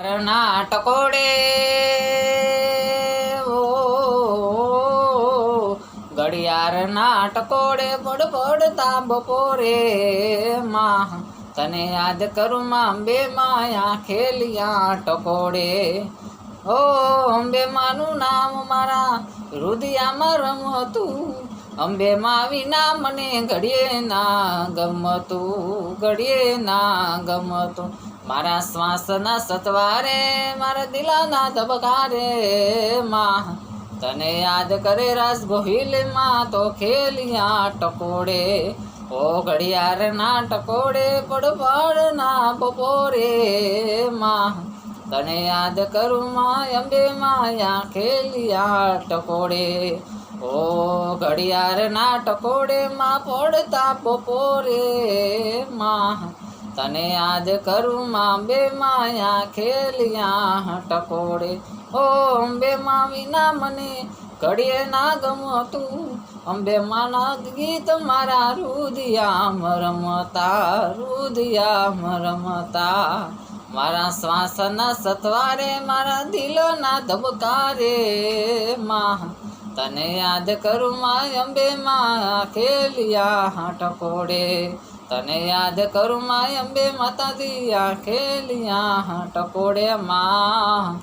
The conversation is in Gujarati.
ના ટકોડે ઓ, ઘડિયાળ ના ટકોડે પડ પડતા બપોરે માં, તને યાદ કરું માં, બે માયા ખેલિયા ટકોડે. ઓ અંબે માનું નામ મારા હૃદયામાં રમતું અંબે માં વિના મને ઘડીએ ના ગમતું, ઘડીએ ના ગમતું. મારા શ્વાસના સતવારે, મારા દિલાના ધબકારે માં. તને યાદ કરે રાસ ગોહિલમાં તો ખેલિયા ટકોડે. ઓ ઘડિયાળ ના ટકોડે પડ ના બપોરે માં. તને યાદ કરું માં અંબે માયા ખેલિયા ટકોડે. ઓ ઘડિયાળ ના ટકોડે માં પડતા બપોરે. માં, તને યાદ કરું માં બે માયા ખેલિયા ટકોડે. ઓ અંબે માં વિના મને ઘડીએ ના ગમતું અંબે માના ગીત મારા રુદિયા મરમતા રુદિયા રમતા. મારા શ્વાસના સતવારે મારા દિલોના ધબકારે. માં, તને યાદ કરું માં અંબે માં ખેલિયા ટકોડે તને યાદ કરું માં અંબે માતા આ ખેલિયા ટકોડે માં